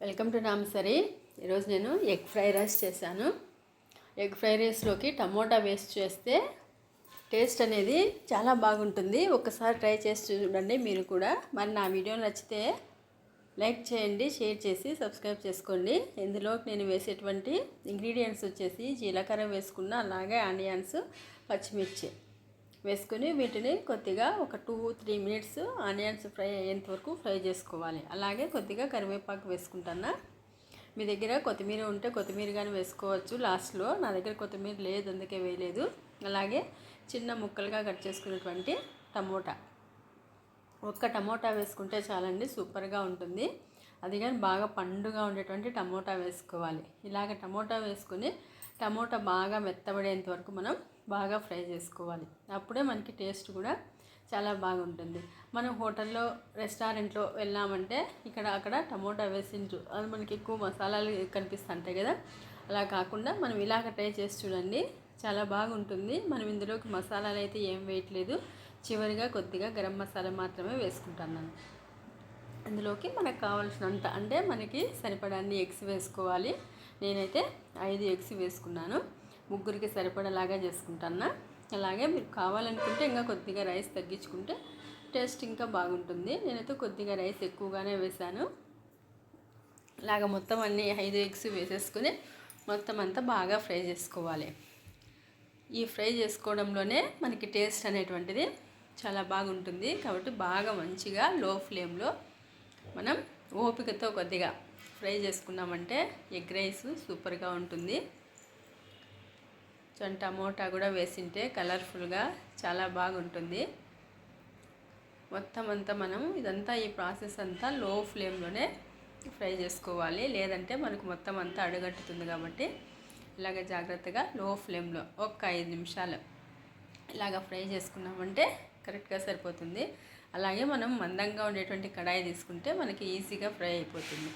Welcome to నామసరి ఈరోజు నేను ఎగ్ ఫ్రై రైస్ చేశాను. ఎగ్ ఫ్రై రైస్లోకి టమోటా వేస్ట్ చేస్తే టేస్ట్ అనేది చాలా బాగుంటుంది. ఒకసారి ట్రై చేసి చూడండి మీరు కూడా. మరి నా వీడియో నచ్చితే లైక్ చేయండి షేర్ చేసి సబ్స్క్రైబ్ చేసుకోండి. ఇందులో నేను వేసేటువంటి ఇంగ్రీడియంట్స్ వచ్చేసి జీలకర్ర వేసుకున్న అలాగే ఆనియన్స్ పచ్చిమిర్చి. వేసుకుని వీటిని కొద్దిగా ఒక two three minutes onions fry అయ్యేంత వరకు ఫ్రై చేసుకోవాలి. అలాగే కొద్దిగా కరివేపాకు వేసుకుంటాను. మీ దగ్గర కొత్తిమీర ఉంటే కొత్తిమీర కానీ వేసుకోవచ్చు. లాస్ట్లో నా దగ్గర కొత్తిమీర లేదు అందుకే వేయలేదు. అలాగే చిన్న ముక్కలుగా కట్ చేసుకున్నటువంటి టమోటా. ఒక్క టమోటా వేసుకుంటే చాలండి సూపర్గా ఉంటుంది. అది కానీ బాగా పండుగా ఉండేటువంటి టమోటా వేసుకోవాలి. ఇలాగ టమోటా వేసుకుని టమోటా బాగా మెత్తబడేంత వరకు మనం బాగా ఫ్రై చేసుకోవాలి. అప్పుడే మనకి టేస్ట్ కూడా చాలా బాగుంటుంది. మనం హోటల్లో రెస్టారెంట్లో వెళ్ళామంటే ఇక్కడ అక్కడ టమోటా వేసిండ్రు అది మనకి ఎక్కువ మసాలాలు కనిపిస్తుంటాయి కదా. అలా కాకుండా మనం ఇలాగ ట్రై చేసి చూడండి. చాలా బాగుంటుంది. మనం ఇందులోకి మసాలాలు అయితే ఏం వేయట్లేదు. చివరిగా కొద్దిగా గరం మసాలా మాత్రమే వేసుకుంటున్నాను అందులోకి మనకు కావాల్సినంత అంటే మనకి సరిపడాన్ని ఎగ్స్ వేసుకోవాలి. నేనైతే ఐదు ఎగ్స్ వేసుకున్నాను. ముగ్గురికి సరిపడలాగా చేసుకుంటాను అలాగే మీరు కావాలనుకుంటే ఇంకా కొద్దిగా రైస్ తగ్గించుకుంటే టేస్ట్ ఇంకా బాగుంటుంది. నేనైతే కొద్దిగా రైస్ ఎక్కువగానే వేశాను. ఇలాగ మొత్తం అన్ని ఐదు ఎగ్స్ వేసేసుకుని మొత్తం అంతా బాగా ఫ్రై చేసుకోవాలి. ఈ ఫ్రై చేసుకోవడంలోనే మనకి టేస్ట్ అనేటువంటిది చాలా బాగుంటుంది. కాబట్టి బాగా మంచిగా లో ఫ్లేమ్లో మనం ఓపికతో కొద్దిగా ఫ్రై చేసుకున్నామంటే ఎగ్ రైస్ సూపర్గా ఉంటుంది. సో టమోటా కూడా వేసింటే కలర్ఫుల్గా చాలా బాగుంటుంది. మొత్తం అంతా మనం ఇదంతా ఈ ప్రాసెస్ అంతా లో ఫ్లేమ్లోనే ఫ్రై చేసుకోవాలి. లేదంటే మనకు మొత్తం అంతా అడగట్టుతుంది కాబట్టి ఇలాగ జాగ్రత్తగా లో ఫ్లేమ్లో ఒక ఐదు నిమిషాలు ఇలాగ ఫ్రై చేసుకున్నామంటే కరెక్ట్గా సరిపోతుంది. అలాగే మనం మందంగా ఉండేటువంటి కడాయి తీసుకుంటే మనకి ఈజీగా ఫ్రై అయిపోతుంది.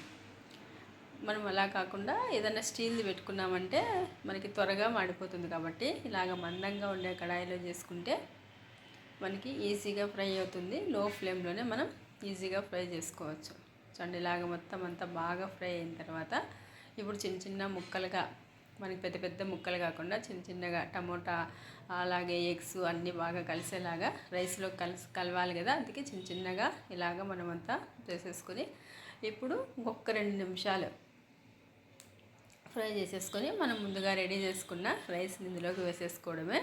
మనం అలా కాకుండా ఏదైనా స్టీల్ది పెట్టుకున్నామంటే మనకి త్వరగా మాడిపోతుంది కాబట్టి ఇలాగ మందంగా ఉండే కడాయిలో చేసుకుంటే మనకి ఈజీగా ఫ్రై అవుతుంది. లో ఫ్లేమ్లోనే మనం ఈజీగా ఫ్రై చేసుకోవచ్చు. చూడండి ఇలాగ మొత్తం అంతా బాగా ఫ్రై అయిన తర్వాత ఇప్పుడు చిన్న చిన్న ముక్కలుగా మనకి పెద్ద పెద్ద ముక్కలు కాకుండా చిన్న చిన్నగా టమోటా అలాగే ఎగ్స్ అన్నీ బాగా కలిసేలాగా రైస్లో కలిసి కలవాలి కదా అందుకే చిన్న చిన్నగా ఇలాగ మనమంతా చేసేసుకొని ఇప్పుడు ఒక్క రెండు నిమిషాలు ఫ్రై చేసేసుకొని మనం ముందుగా రెడీ చేసుకున్న రైస్ ఇందులోకి వేసేసుకోవడమే.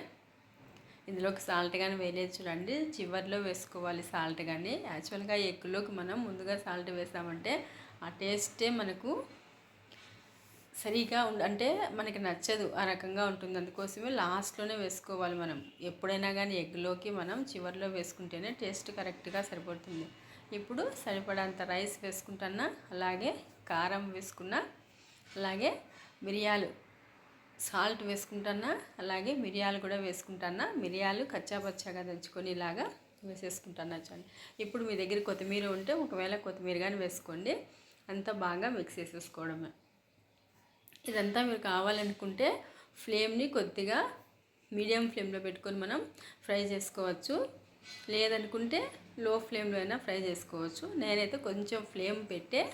ఇందులోకి సాల్ట్ కానీ వేయలేదు చూడండి. చివరిలో వేసుకోవాలి సాల్ట్ కానీ యాక్చువల్గా ఎగ్లోకి మనం ముందుగా సాల్ట్ వేసామంటే ఆ టేస్టే మనకు సరిగా ఉండ అంటే మనకి నచ్చదు. ఆ రకంగా ఉంటుంది. అందుకోసమే లాస్ట్లోనే వేసుకోవాలి మనం. ఎప్పుడైనా కానీ ఎగ్లోకి మనం చివరిలో వేసుకుంటేనే టేస్ట్ కరెక్ట్గా సరిపడుతుంది. ఇప్పుడు సరిపడంత రైస్ వేసుకుంటున్నా. అలాగే కారం వేసుకున్నా. అలాగే మిరియాలు. సాల్ట్ వేసుకుంటానా? అలాగే మిరియాలు కూడా వేసుకుంటానా? మిరియాలు కచ్చాపచ్చాగా దంచుకొని ఇలాగా వేసేసుకుంటాను చూడండి. ఇప్పుడు మీ దగ్గర కొత్తిమీర ఉంటే ఒకవేళ కొత్తిమీర కానీ వేసుకోండి. అంతా బాగా మిక్స్ చేసేసుకోవడమే. ఇదంతా మీరు కావాలనుకుంటే ఫ్లేమ్ని కొద్దిగా మీడియం ఫ్లేమ్లో పెట్టుకొని మనం ఫ్రై చేసుకోవచ్చు. లేదనుకుంటే లో ఫ్లేమ్లో అయినా ఫ్రై చేసుకోవచ్చు. నేనైతే కొంచెం ఫ్లేమ్ పెట్టే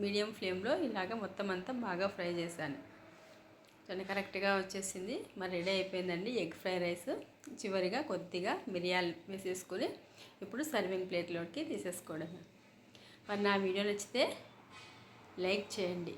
మీడియం ఫ్లేమ్లో ఇలాగ మొత్తం అంతా బాగా ఫ్రై చేశాను. చాలా కరెక్ట్గా వచ్చేసింది. మరి రెడీ అయిపోయిందండి ఎగ్ ఫ్రై రైస్. చివరిగా కొద్దిగా మిరియాలు వేసేసుకొని ఇప్పుడు సర్వింగ్ ప్లేట్లోకి తీసేసుకోవడమే. మరి నా వీడియో నచ్చితే లైక్ చేయండి.